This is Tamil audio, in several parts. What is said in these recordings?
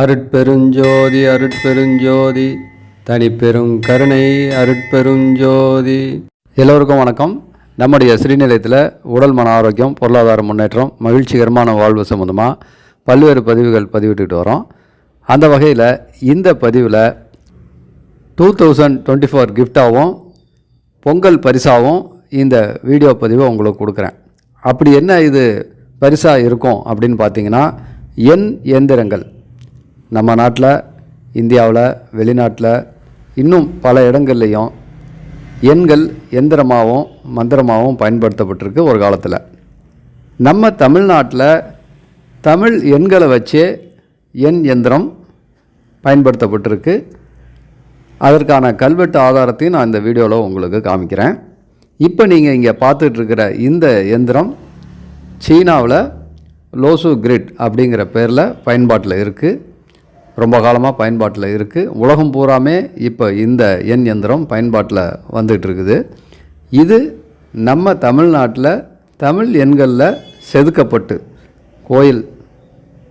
அருட்பெருஞ்சோதி அருட்பெருஞ்சோதி தனிப்பெரும் கருணை அருட்பெருஞ்சோதி. எல்லோருக்கும் வணக்கம். நம்முடைய ஸ்ரீநிலையத்தில் உடல் மன ஆரோக்கியம் பொருளாதார முன்னேற்றம் மகிழ்ச்சிகரமான வாழ்வு சம்மந்தமாக பல்வேறு பதிவுகள் பதிவிட்டுக்கிட்டு வரோம். அந்த வகையில் இந்த பதிவில் டூ தௌசண்ட் டுவெண்ட்டி ஃபோர் கிஃப்டாகவும் பொங்கல் பரிசாகவும் இந்த வீடியோ பதிவை உங்களுக்கு கொடுக்குறேன். அப்படி என்ன இது பரிசாக இருக்கும் அப்படின்னு பார்த்தீங்கன்னா எண் எந்திரங்கள். நம்ம நாட்டில் இந்தியாவில் வெளிநாட்டில் இன்னும் பல இடங்கள்லையும் எண்கள் எந்திரமாகவும் மந்திரமாகவும் பயன்படுத்தப்பட்டிருக்கு ஒரு காலத்தில். நம்ம தமிழ்நாட்டில் தமிழ் எண்களை வச்சே எண் எந்திரம் பயன்படுத்தப்பட்டிருக்கு. அதற்கான கல்வெட்டு ஆதாரத்தையும் நான் இந்த வீடியோவில் உங்களுக்கு காமிக்கிறேன். இப்போ நீங்கள் இங்கே பார்த்துட்ருக்கிற இந்த எந்திரம் சீனாவில் லோசு கிரிட் அப்படிங்கிற பேரில் பயன்பாட்டில் இருக்குது ரொம்ப காலமாக பயன்பாட்டில் இருக்குது உலகம் பூராமே இப்போ இந்த எண் எந்திரம் பயன்பாட்டில் வந்துட்டு இருக்குது. இது நம்ம தமிழ்நாட்டில் தமிழ் எண்களில் செதுக்கப்பட்டு கோயில்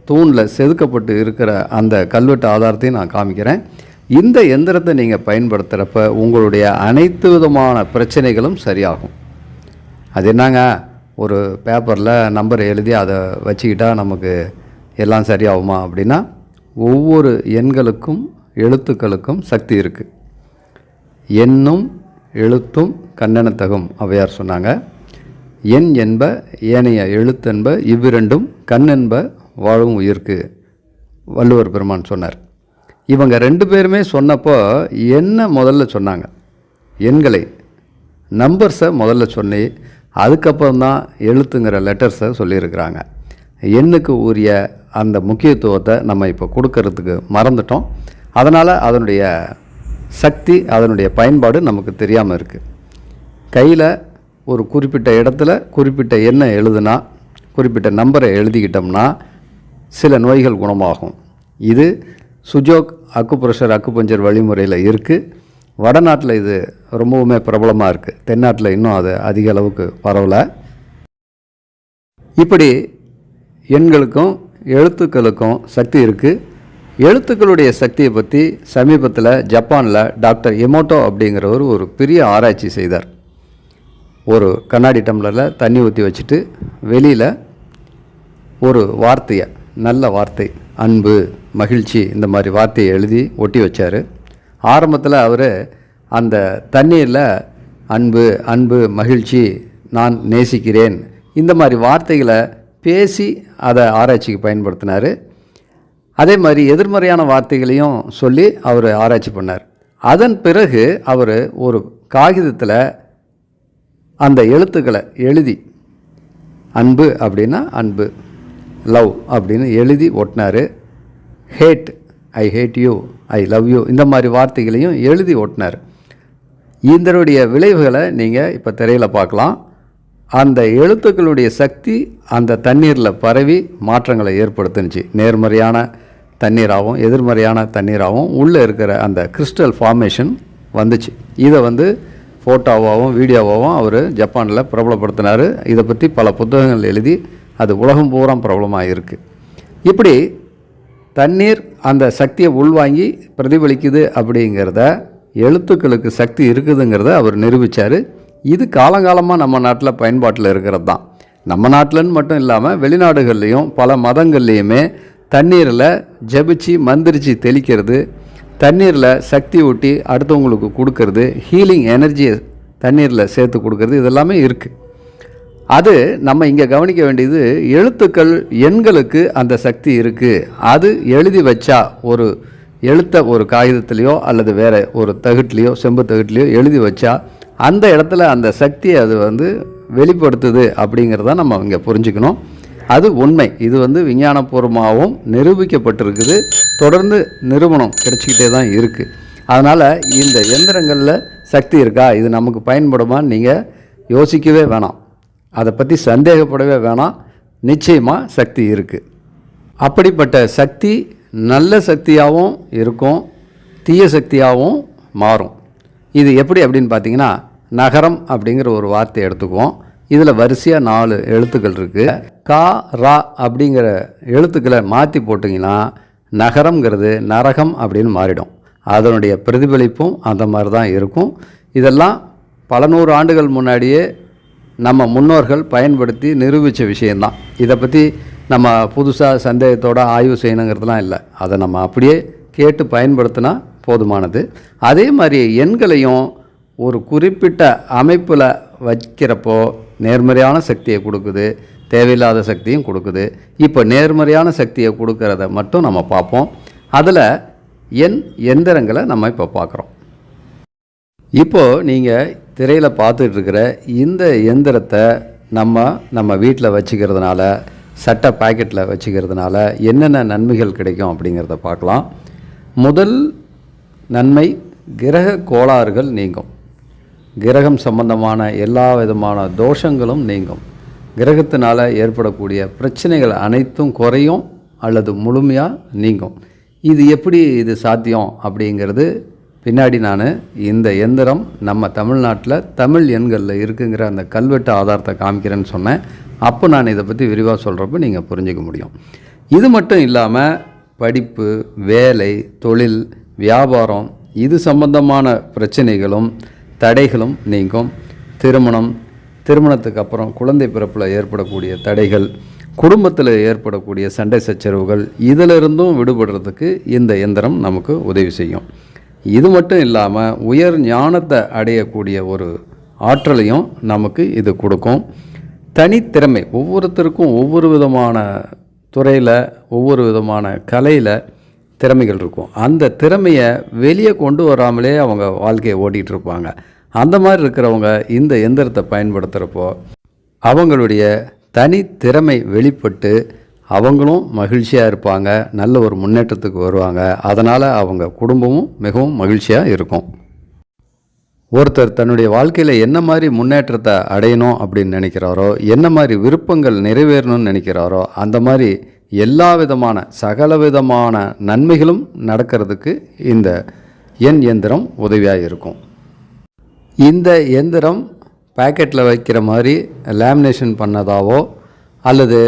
தூணில் செதுக்கப்பட்டு இருக்கிற அந்த கல்வெட்டு ஆதாரத்தையும் நான் காமிக்கிறேன். இந்த எந்திரத்தை நீங்கள் பயன்படுத்துகிறப்ப உங்களுடைய அனைத்து விதமான பிரச்சனைகளும் சரியாகும். அது என்னங்க? ஒரு பேப்பரில் நம்பர் எழுதி அதை வச்சுக்கிட்டால் நமக்கு எல்லாம் சரியாகுமா அப்படின்னா ஒவ்வொரு எண்களுக்கும் எழுத்துக்களுக்கும் சக்தி இருக்குது எண்ணும் எழுத்தும் கண்ணெனத்தகும் அவையார் சொன்னாங்க. எண் என்ப ஏனைய எழுத்தென்ப இவ்விரண்டும் கண்ணென்ப வாழும் உயிர்க்கு வள்ளுவர் பெருமான் சொன்னார். இவங்க ரெண்டு பேருமே சொன்னப்போ என்ன முதல்ல சொன்னாங்க? எண்களை நம்பர்ஸை முதல்ல சொல்லி அதுக்கப்புறம் தான் எழுத்துங்கிற லெட்டர்ஸை சொல்லியிருக்கிறாங்க. எண்ணுக்கு உரிய அந்த முக்கியத்துவத்தை நம்ம இப்போ கொடுக்கறதுக்கு மறந்துட்டோம். அதனால் அதனுடைய சக்தி அதனுடைய பயன்பாடு நமக்கு தெரியாமல் இருக்குது கையில் ஒரு குறிப்பிட்ட இடத்துல குறிப்பிட்ட எண்ணை எழுதுனா குறிப்பிட்ட நம்பரை எழுதிக்கிட்டோம்னா சில நோய்கள் குணமாகும். இது சுஜோக் அக்குப்ரெஷர் அக்குபஞ்சர் வழிமுறையில் இருக்குது வடநாட்டில் இது ரொம்பவுமே பிரபலமாக இருக்குது தென்னாட்டில் இன்னும் அது அதிக அளவுக்கு பரவலை. இப்படி எண்களுக்கும் எழுத்துக்களுக்கும் சக்தி இருக்குது எழுத்துக்களுடைய சக்தியை பற்றி சமீபத்தில் ஜப்பானில் டாக்டர் எமோட்டோ அப்படிங்கிறவர் ஒரு பெரிய ஆராய்ச்சி செய்தார். ஒரு கண்ணாடி டம்ளரில் தண்ணி ஊற்றி வச்சுட்டு வெளியில் ஒரு வார்த்தையை நல்ல வார்த்தை அன்பு மகிழ்ச்சி இந்த மாதிரி வார்த்தையை எழுதி ஒட்டி வச்சார். ஆரம்பத்தில் அவர் அந்த தண்ணீரில் அன்பு அன்பு மகிழ்ச்சி நான் நேசிக்கிறேன் இந்த மாதிரி வார்த்தைகளை பேசி அதை ஆராய்ச்சிக்கு பயன்படுத்தினார். அதே மாதிரி எதிர்மறையான வார்த்தைகளையும் சொல்லி அவர் ஆராய்ச்சி பண்ணார். அதன் பிறகு அவர் ஒரு காகிதத்தில் அந்த எழுத்துக்களை எழுதி அன்பு அப்படின்னா அன்பு லவ் அப்படின்னு எழுதி ஒட்டினார். Hate I hate you I love you இந்த மாதிரி வார்த்தைகளையும் எழுதி ஒட்டினார். இதனுடைய விளைவுகளை நீங்கள் இப்போ திரையில் பார்க்கலாம். அந்த எழுத்துக்களுடைய சக்தி அந்த தண்ணீரில் பரவி மாற்றங்களை ஏற்படுத்துனுச்சு. நேர்மறையான தண்ணீராகவும் எதிர்மறையான தண்ணீராகவும் உள்ளே இருக்கிற அந்த கிறிஸ்டல் ஃபார்மேஷன் வந்துச்சு. இதை வந்து ஃபோட்டோவாகவும் வீடியோவாகவும் அவர் ஜப்பானில் பிரபலப்படுத்தினார். இதை பற்றி பல புத்தகங்கள் எழுதி அது உலகம் பூரா பிரபலமாக இருக்குது இப்படி தண்ணீர் அந்த சக்தியை உள்வாங்கி பிரதிபலிக்குது அப்படிங்கிறத எழுத்துக்களுக்கு சக்தி இருக்குதுங்கிறத அவர் நிரூபித்தார் இது காலங்காலமாக நம்ம நாட்டில் பயன்பாட்டில் இருக்கிறது தான் நம்ம நாட்டிலன்னு மட்டும் இல்லாமல் வெளிநாடுகள்லேயும் பல மதங்கள்லேயுமே தண்ணீரில் ஜபிச்சு மந்திரிச்சு தெளிக்கிறது தண்ணீரில் சக்தி ஊட்டி அடுத்தவங்களுக்கு கொடுக்கறது ஹீலிங் எனர்ஜியை தண்ணீரில் சேர்த்து கொடுக்கறது இதெல்லாமே இருக்குது அது நம்ம இங்கே கவனிக்க வேண்டியது எழுத்துக்கள் எண்களுக்கு அந்த சக்தி இருக்குது அது எழுதி வச்சா ஒரு எழுத்த ஒரு காகிதத்துலேயோ அல்லது வேறு ஒரு தகுட்லேயோ செம்பு தகுட்லேயோ எழுதி வச்சா அந்த இடத்துல அந்த சக்தியை அது வந்து வெளிப்படுத்துது அப்படிங்கிறத நம்ம இங்கே புரிஞ்சுக்கணும். அது உண்மை. இது வந்து விஞ்ஞானபூர்வமாகவும் நிரூபிக்கப்பட்டிருக்குது. தொடர்ந்து நிறுவனம் கிடைச்சிக்கிட்டே தான் இருக்குது அதனால் இந்த எந்திரங்களில் சக்தி இருக்கா? இது நமக்கு பயன்படுமான்னு நீங்கள் யோசிக்கவே வேணாம். அதை பற்றி சந்தேகப்படவே வேணாம். நிச்சயமாக சக்தி இருக்குது அப்படிப்பட்ட சக்தி நல்ல சக்தியாகவும் இருக்கும். தீய சக்தியாகவும் மாறும். இது எப்படி அப்படின்னு பார்த்தீங்கன்னா நகரம் அப்படிங்கிற ஒரு வார்த்தையை எடுத்துக்குவோம். இதில் வரிசையாக நாலு எழுத்துக்கள் இருக்குது கா ரா அப்படிங்கிற எழுத்துக்களை மாற்றி போட்டிங்கன்னா நகரம்ங்கிறது நரகம் அப்படின்னு மாறிடும். அதனுடைய பிரதிபலிப்பும் அந்த மாதிரி தான் இருக்கும். இதெல்லாம் பல நூறு ஆண்டுகள் முன்னாடியே நம்ம முன்னோர்கள் பயன்படுத்தி நிரூபித்த விஷயந்தான் இதை பற்றி நம்ம புதுசாக சந்தேகத்தோடு ஆய்வு செய்யணுங்கிறதுலாம் இல்லை. அதை நம்ம அப்படியே கேட்டு பயன்படுத்தினா போதுமானது. அதே மாதிரி எண்களையும் ஒரு குறிப்பிட்ட அமைப்பில் வைக்கிறப்போ நேர்மறையான சக்தியை கொடுக்குது தேவையில்லாத சக்தியும் கொடுக்குது. இப்போ நேர்மறையான சக்தியை கொடுக்கறத மட்டும் நம்ம பார்ப்போம். அதில் என் எந்திரங்களை நம்ம இப்போ பார்க்குறோம். இப்போது நீங்கள் திரையில் பார்த்துட்ருக்கிற இந்த எந்திரத்தை நம்ம நம்ம வீட்டில் வச்சுக்கிறதுனால சட்டை பாக்கெட்டில் வச்சுக்கிறதுனால என்னென்ன நன்மைகள் கிடைக்கும் அப்படிங்கிறத பார்க்கலாம். முதல் நன்மை கிரக கோளாறுகள் நீங்கும். கிரகம் சம்பந்தமான எல்லா விதமான தோஷங்களும் நீங்கும். கிரகத்தினால் ஏற்படக்கூடிய பிரச்சனைகள் அனைத்தும் குறையும் அல்லது முழுமையாக நீங்கும். இது எப்படி இது சாத்தியம் அப்படிங்கிறது பின்னாடி நான் இந்த எந்திரம் நம்ம தமிழ்நாட்டில் தமிழ் எண்களில் இருக்குங்கிற அந்த கல்வெட்டு ஆதாரத்தை காமிக்கிறேன்னு சொன்னேன். அப்போ நான் இதை பற்றி விரிவாக சொல்கிறப்ப நீங்கள் புரிஞ்சுக்க முடியும். இது மட்டும் இல்லாமல் படிப்பு வேலை தொழில் வியாபாரம் இது சம்பந்தமான பிரச்சனைகளும் தடைகளும் நீங்கும். திருமணம் திருமணத்துக்கு அப்புறம் குழந்தை பிறப்பில் ஏற்படக்கூடிய தடைகள் குடும்பத்தில் ஏற்படக்கூடிய சண்டை சச்சரவுகள் இதிலிருந்தும் விடுபடுறதுக்கு இந்த எந்திரம் நமக்கு உதவி செய்யும். இது மட்டும் இல்லாமல் உயர் ஞானத்தை அடையக்கூடிய ஒரு ஆற்றலையும் நமக்கு இது கொடுக்கும். தனித்திறமை ஒவ்வொருத்தருக்கும் ஒவ்வொரு விதமான துறையில் ஒவ்வொரு விதமான கலையில் திறமைகள் இருக்கும். அந்த திறமையை வெளியே கொண்டு வராமலே அவங்க வாழ்க்கையை ஓட்டிகிட்டு இருப்பாங்க. அந்த மாதிரி இருக்கிறவங்க இந்த எந்திரத்தை பயன்படுத்துகிறப்போ அவங்களுடைய தனித்திறமை வெளிப்பட்டு அவங்களும் மகிழ்ச்சியாக இருப்பாங்க நல்ல ஒரு முன்னேற்றத்துக்கு வருவாங்க. அதனால் அவங்க குடும்பமும் மிகவும் மகிழ்ச்சியாக இருக்கும். ஒருத்தர் தன்னுடைய வாழ்க்கையில் என்ன மாதிரி முன்னேற்றத்தை அடையணும் அப்படின்னு நினைக்கிறாரோ என்ன மாதிரி விருப்பங்கள் நிறைவேறணும்னு நினைக்கிறாரோ அந்த மாதிரி எல்லா விதமான சகல விதமான நன்மைகளும் நடக்கிறதுக்கு இந்த எண் இயந்திரம் உதவியாக இருக்கும். இந்த எந்திரம் பேக்கெட்டில் வைக்கிற மாதிரி லேமினேஷன் பண்ணதாவோ அல்லது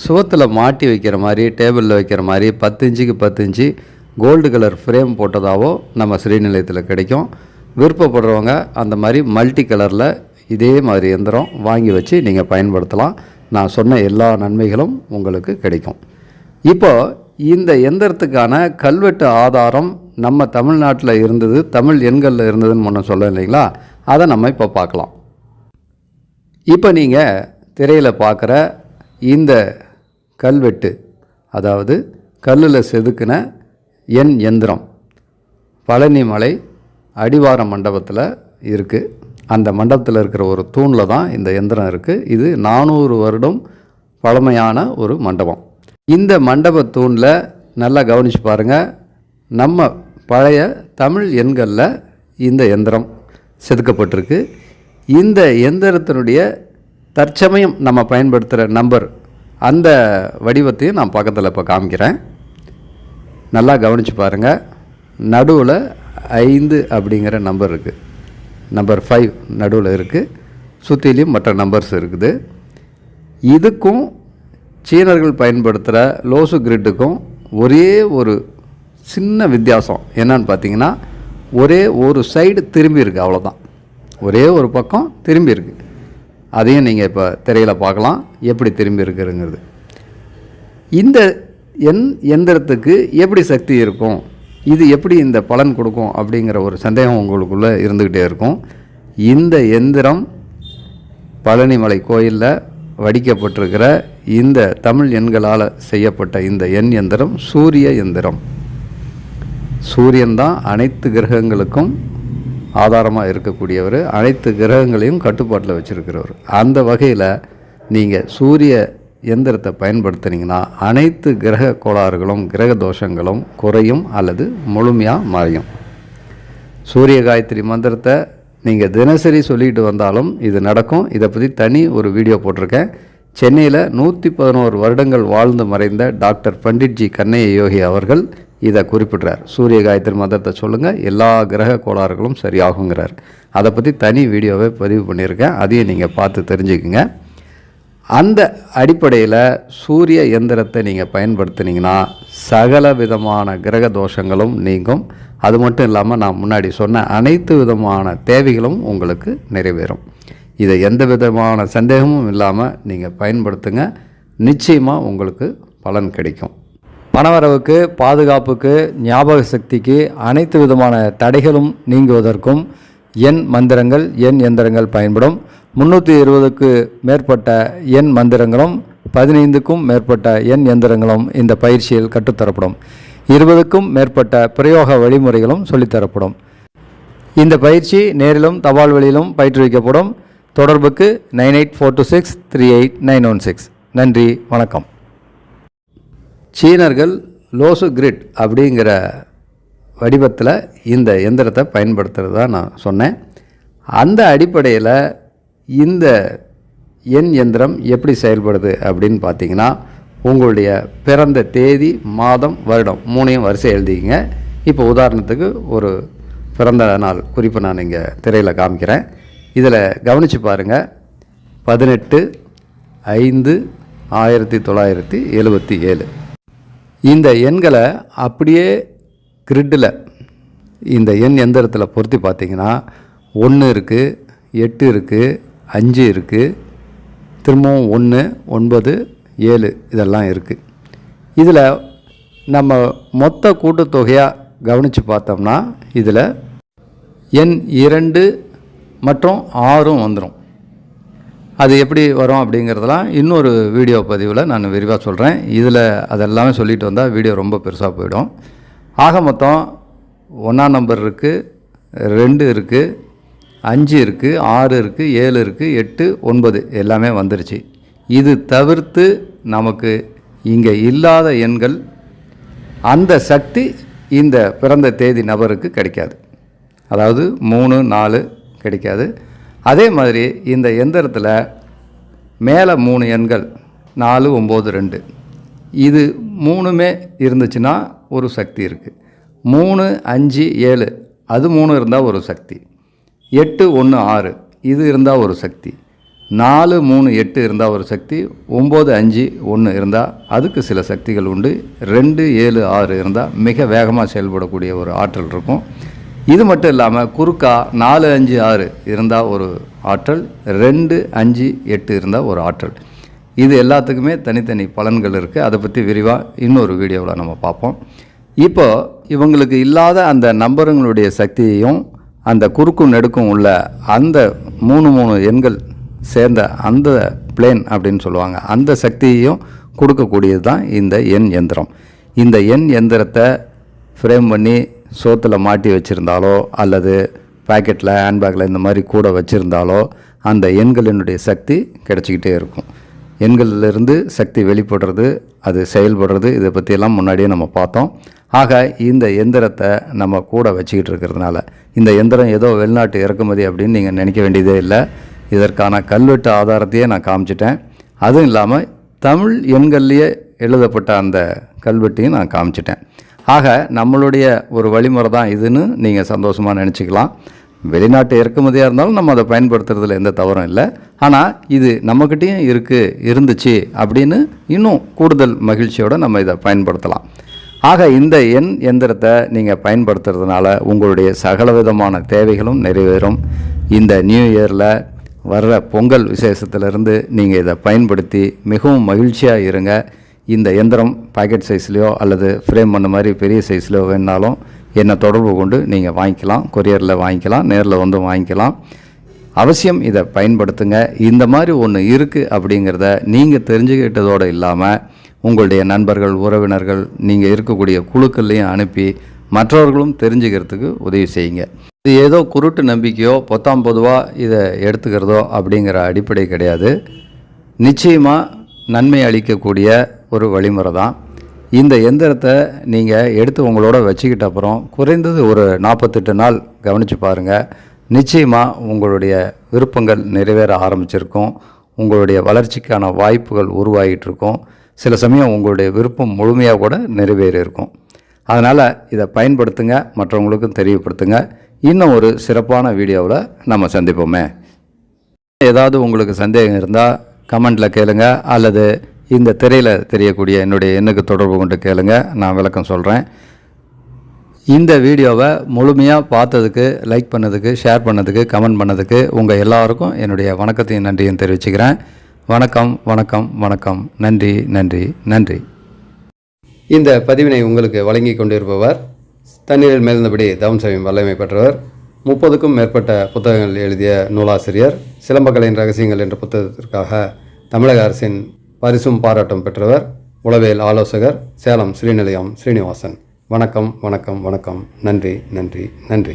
சுவத்தில் மாட்டி வைக்கிற மாதிரி டேபிளில் வைக்கிற மாதிரி பத்து இன்ச்சுக்கு பத்து இன்ச்சு கோல்டு கலர் ஃப்ரேம் போட்டதாவோ நம்ம ஸ்ரீநிலையத்தில் கிடைக்கும். விருப்பப்படுறவங்க அந்த மாதிரி மல்டி கலரில் இதே மாதிரி எந்திரம் வாங்கி வச்சு நீங்கள் பயன்படுத்தலாம். நான் சொன்ன எல்லா நன்மைகளும் உங்களுக்கு கிடைக்கும். இப்போ இந்த எந்திரத்துக்கான கல்வெட்டு ஆதாரம் நம்ம தமிழ்நாட்டில் இருந்தது தமிழ் எண்களில் இருந்ததுன்னு முன்ன சொல்ல இல்லைங்களா? அதை நம்ம இப்போ பார்க்கலாம். இப்போ நீங்கள் திரையில் பார்க்குற இந்த கல்வெட்டு அதாவது கல்லில் செதுக்கின எண் எந்திரம் பழனிமலை அடிவார மண்டபத்தில் இருக்குது அந்த மண்டபத்தில் இருக்கிற ஒரு தூணில் தான் இந்த எந்திரம் இருக்குது இது நானூறு வருடம் பழமையான ஒரு மண்டபம். இந்த மண்டப தூணில் நல்லா கவனித்து பாருங்கள் நம்ம பழைய தமிழ் எண்களில் இந்த எந்திரம் செதுக்கப்பட்டிருக்கு. இந்த எந்திரத்தினுடைய தற்சமயம் நம்ம பயன்படுத்துகிற நம்பர் அந்த வடிவத்தையும் நான் பக்கத்தில் இப்போ காமிக்கிறேன். நல்லா கவனித்து பாருங்கள் நடுவில் ஐந்து அப்படிங்கிற நம்பர் இருக்குது நம்பர் ஃபைவ் நடுவில் இருக்குது சுற்றிலையும் மற்ற நம்பர்ஸ் இருக்குது. இதுக்கும் சீனர்கள் பயன்படுத்துகிற லோசு கிரிட்டுக்கும் ஒரே ஒரு சின்ன வித்தியாசம். என்னன்னு பார்த்தீங்கன்னா ஒரே ஒரு சைடு திரும்பி இருக்குது அவ்வளோதான் ஒரே ஒரு பக்கம் திரும்பி இருக்கு. அதையும் நீங்கள் இப்போ திரையில் பார்க்கலாம் எப்படி திரும்பி இருக்குங்கிறது. இந்த எண் எந்திரத்துக்கு எப்படி சக்தி இருக்கும்? இது எப்படி இந்த பலன் கொடுக்கும்? அப்படிங்கிற ஒரு சந்தேகம் உங்களுக்குள்ளே இருந்துக்கிட்டே இருக்கும். இந்த எந்திரம் பழனிமலை கோயிலில் வடிக்கப்பட்டிருக்கிற இந்த தமிழ் எண்களால் செய்யப்பட்ட இந்த எண் எந்திரம் சூரிய எந்திரம். சூரியன் தான் அனைத்து கிரகங்களுக்கும் ஆதாரமாக இருக்கக்கூடியவர். அனைத்து கிரகங்களையும் கட்டுப்பாட்டில் வச்சுருக்கிறவர். அந்த வகையில் நீங்கள் சூரிய எந்திரத்தை பயன்படுத்துனீங்கன்னா அனைத்து கிரக கோளாறுகளும் கிரக தோஷங்களும் குறையும் அல்லது முழுமையாக மாறியும். சூரிய காயத்ரி மந்திரத்தை நீங்கள் தினசரி சொல்லிட்டு வந்தாலும் இது நடக்கும். இதை பற்றி தனி ஒரு வீடியோ போட்டிருக்கேன். சென்னையில் நூற்றி பதினோரு வருடங்கள் வாழ்ந்து மறைந்த டாக்டர் பண்டிட்ஜி கண்ணைய யோகி அவர்கள் இதை குறிப்பிட்றார். சூரிய காயத்ரி மந்திரத்தை சொல்லுங்கள் எல்லா கிரக கோளாறுகளும் சரியாகுங்கிறார். அதை பற்றி தனி வீடியோவை பதிவு பண்ணியிருக்கேன். அதையும் நீங்கள் பார்த்து தெரிஞ்சுக்குங்க. அந்த அடிப்படையில் சூரிய எந்திரத்தை நீங்கள் பயன்படுத்துனீங்கன்னா சகல விதமான கிரக தோஷங்களும் நீங்கும். அது மட்டும் இல்லாமல் நான் முன்னாடி சொன்ன அனைத்து விதமான தேவைகளும் உங்களுக்கு நிறைவேறும். இதை எந்த விதமான சந்தேகமும் இல்லாமல் நீங்கள் பயன்படுத்துங்க. நிச்சயமாக உங்களுக்கு பலன் கிடைக்கும். பணவரவுக்கு பாதுகாப்புக்கு ஞாபக சக்திக்கு அனைத்து விதமான தடைகளும் நீங்குவதற்கும் எண் மந்திரங்கள் எண் எந்திரங்கள் பயன்படும். முந்நூற்றி இருபதுக்கு மேற்பட்ட எண் மந்திரங்களும் பதினைந்துக்கும் மேற்பட்ட எண் எந்திரங்களும் இந்த பயிற்சியில் கற்றுத்தரப்படும். இருபதுக்கும் மேற்பட்ட பிரயோக வழிமுறைகளும் சொல்லித்தரப்படும். இந்த பயிற்சி நேரிலும் தபால் வழியிலும் பயிற்றுவிக்கப்படும். தொடர்புக்கு nine eight four two six three eight nine one six. நன்றி வணக்கம். சீனர்கள் லோசு கிரிட் அப்படிங்கிற வடிவத்தில் இந்த எந்திரத்தை பயன்படுத்துகிறதா நான் சொன்னேன். அந்த அடிப்படையில் இந்த எண் எந்திரம் எப்படி செயல்படுது அப்படின்னு பார்த்தீங்கன்னா உங்களுடைய பிறந்த தேதி மாதம் வருடம் மூணையும் வரிசை எழுதிக்கிங்க. இப்போ உதாரணத்துக்கு ஒரு பிறந்த நாள் குறிப்பு நான் இங்கே திரையில் காமிக்கிறேன். இதில் கவனித்து பாருங்கள் பதினெட்டு ஐந்து ஆயிரத்தி தொள்ளாயிரத்தி எழுபத்தி ஏழு. இந்த எண்களை அப்படியே கிரிட்டில் இந்த எண் எந்திரத்தில் பொருத்தி பார்த்தீங்கன்னா ஒன்று இருக்குது எட்டு இருக்குது அஞ்சு இருக்குது திரும்பவும் ஒன்று ஒன்பது ஏழு இதெல்லாம் இருக்குது இதில் நம்ம மொத்த கூட்டுத்தொகையாக கவனித்து பார்த்தோம்னா இதில் எண் இரண்டு மற்றும் ஆறும் வந்துடும் அது எப்படி வரும் அப்படிங்கிறதெல்லாம் இன்னொரு வீடியோ பதிவில் நான் விரிவாக சொல்கிறேன் இதில் அதெல்லாமே சொல்லிட்டு வந்தால் வீடியோ ரொம்ப பெருசாக போயிடும். ஆக மொத்தம் ஒன்றாம் நம்பர் இருக்குது ரெண்டு இருக்குது அஞ்சு இருக்குது ஆறு இருக்குது ஏழு இருக்குது எட்டு ஒன்பது எல்லாமே வந்துருச்சு. இது தவிர்த்து நமக்கு இங்கே இல்லாத எண்கள் அந்த சக்தி இந்த பிறந்த தேதி நபருக்கு கிடைக்காது. அதாவது மூணு நாலு கிடைக்காது. அதே மாதிரி இந்த எந்திரத்தில் மேலே மூணு எண்கள் நாலு ஒம்பது ரெண்டு. இது மூணுமே இருந்துச்சுன்னா ஒரு சக்தி இருக்குது மூணு அஞ்சு ஏழு அது மூணு இருந்தால் ஒரு சக்தி. எட்டு ஒன்று ஆறு இது இருந்தால் ஒரு சக்தி. நாலு மூணு எட்டு இருந்தால் ஒரு சக்தி ஒம்பது அஞ்சு ஒன்று இருந்தால் அதுக்கு சில சக்திகள் உண்டு. ரெண்டு ஏழு ஆறு இருந்தால் மிக வேகமாக செயல்படக்கூடிய ஒரு ஆற்றல் இருக்கும். இது மட்டும் இல்லாமல் குறுக்கா நாலு அஞ்சு ஆறு இருந்தால் ஒரு ஆற்றல் ரெண்டு அஞ்சு எட்டு இருந்தால் ஒரு ஆற்றல். இது எல்லாத்துக்குமே தனித்தனி பலன்கள் இருக்குது அதை பற்றி விரிவாக இன்னொரு வீடியோவில் நம்ம பார்ப்போம். இப்போ இவங்களுக்கு இல்லாத அந்த நம்பருங்களுடைய சக்தியையும் அந்த குறுக்கும் நெடுக்கும் உள்ள அந்த மூணு மூணு எண்கள் சேர்ந்த அந்த பிளேன் அப்படின்னு சொல்லுவாங்க. அந்த சக்தியையும் கொடுக்கக்கூடியது தான் இந்த எண் எந்திரம். இந்த எண் எந்திரத்தை ஃப்ரேம் பண்ணி சோத்தில் மாட்டி வச்சுருந்தாலோ அல்லது பாக்கெட்டில் ஹேண்ட்பேக்கில் இந்த மாதிரி கூட வச்சுருந்தாலோ அந்த எண்களினுடைய சக்தி கிடச்சிக்கிட்டே இருக்கும். எண்களிலிருந்து சக்தி வெளிப்படுறது அது செயல்படுறது இதை பற்றியெல்லாம் முன்னாடியே நம்ம பார்த்தோம். ஆக இந்த எந்திரத்தை நம்ம கூட வச்சுக்கிட்டு இருக்கிறதுனால இந்த எந்திரம் ஏதோ வெளிநாட்டு இறக்குமதி அப்படின்னு நீங்கள் நினைக்க வேண்டியதே இல்லை. இதற்கான கல்வெட்டு ஆதாரத்தையே நான் காமிச்சிட்டேன். அதுவும் இல்லாமல் தமிழ் எண்கள்லேயே எழுதப்பட்ட அந்த கல்வெட்டையும் நான் காமிச்சிட்டேன். ஆக நம்மளுடைய ஒரு வழிமுறை தான் இதுன்னு நீங்கள் சந்தோஷமாக நினச்சிக்கலாம். வெளிநாட்டு இறக்குமதியாக இருந்தாலும் நம்ம அதை பயன்படுத்துறதுல எந்த தவறும் இல்லை. ஆனால் இது நம்மக்கிட்டேயும் இருக்குது இருந்துச்சு அப்படின்னு இன்னும் கூடுதல் மகிழ்ச்சியோடு நம்ம இதை பயன்படுத்தலாம். ஆக இந்த எண் எந்திரத்தை நீங்கள் பயன்படுத்துறதுனால உங்களுடைய சகல விதமான தேவைகளும் நிறைவேறும். இந்த நியூ இயரில் வர்ற பொங்கல் விசேஷத்திலிருந்து நீங்கள் இதை பயன்படுத்தி மிகவும் மகிழ்ச்சியாக இருங்க. இந்த எந்திரம் பாக்கெட் சைஸ்லேயோ அல்லது ஃப்ரேம் பண்ண மாதிரி பெரிய சைஸ்லையோ வேணாலும் என்னை தொடர்பு கொண்டு நீங்கள் வாங்கிக்கலாம் கொரியரில் வாங்கிக்கலாம் நேரில் வந்து வாங்கிக்கலாம். அவசியம் இதை பயன்படுத்துங்க. இந்த மாதிரி ஒன்று இருக்குது அப்படிங்கிறத நீங்கள் தெரிஞ்சுக்கிட்டதோடு இல்லாமல் உங்களுடைய நண்பர்கள் உறவினர்கள் நீங்கள் இருக்கக்கூடிய குழுக்கள்லையும் அனுப்பி மற்றவர்களும் தெரிஞ்சுக்கிறதுக்கு உதவி செய்யுங்க. இது ஏதோ குருட்டு நம்பிக்கையோ பொத்தாம் பொதுவாக இதை எடுத்துக்கிறதோ அப்படிங்கிற அடிப்படை கிடையாது. நிச்சயமாக நன்மை அளிக்கக்கூடிய ஒரு வழிமுறை தான். இந்த எந்திரத்தை நீங்கள் எடுத்து உங்களோட வச்சுக்கிட்ட அப்புறம் குறைந்தது ஒரு நாற்பத்தெட்டு நாள் கவனித்து பாருங்கள் நிச்சயமாக உங்களுடைய விருப்பங்கள் நிறைவேற ஆரம்பிச்சிருக்கும். உங்களுடைய வளர்ச்சிக்கான வாய்ப்புகள் உருவாகிட்டு இருக்கும் சில சமயம் உங்களுடைய விருப்பம் முழுமையாக கூட நிறைவேறி இருக்கும் அதனால் இதை பயன்படுத்துங்க மற்றவங்களுக்கும் தெரியப்படுத்துங்க. இன்னும் ஒரு சிறப்பான வீடியோவில் நம்ம சந்திப்போமே. ஏதாவது உங்களுக்கு சந்தேகம் இருந்தால் கமெண்டில் கேளுங்கள் அல்லது இந்த திரையில் தெரியக்கூடிய என்னுடைய எண்ணுக்கு தொடர்பு கொண்டு கேளுங்க. நான் விளக்கம் சொல்கிறேன் இந்த வீடியோவை முழுமையாக பார்த்ததுக்கு லைக் பண்ணதுக்கு ஷேர் பண்ணதுக்கு கமெண்ட் பண்ணதுக்கு உங்கள் எல்லாருக்கும் என்னுடைய வணக்கத்தையும் நன்றியும் தெரிவிச்சுக்கிறேன். வணக்கம் வணக்கம் வணக்கம். நன்றி நன்றி நன்றி. இந்த பதிவினை உங்களுக்கு வழங்கி கொண்டிருப்பவர் தண்ணீரில் மேல்ந்தபடி தவம்சவியம் வல்லமை பெற்றவர் முப்பதுக்கும் மேற்பட்ட புத்தகங்கள் எழுதிய நூலாசிரியர் சிலம்பக்கலையின் ரகசியங்கள் என்ற புத்தகத்திற்காக தமிழக அரசின் பரிசும் பாராட்டும் பெற்றவர் உளவியல் ஆலோசகர் சேலம் ஸ்ரீநிலையம் ஸ்ரீனிவாசன் வணக்கம் வணக்கம் வணக்கம். நன்றி நன்றி நன்றி.